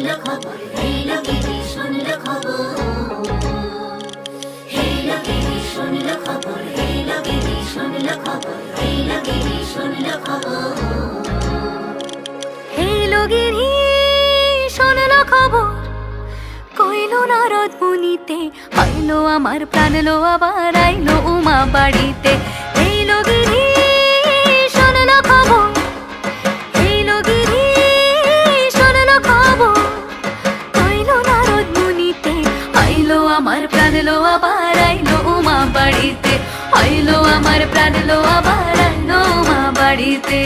শুনলো খবর, হেলো কেড়ে শুনলো খবর। হেলো কেড়ে শুনলো খবর, হেলো কেড়ে শুনলো আমার প্রাণ লো আবার আইলো উমা বাড়িতে। আমার প্রাণ লো আবার আইলো উমা বাড়িতে। আইলো আমার প্রাণ লো আবার আইলো উমা বাড়িতে।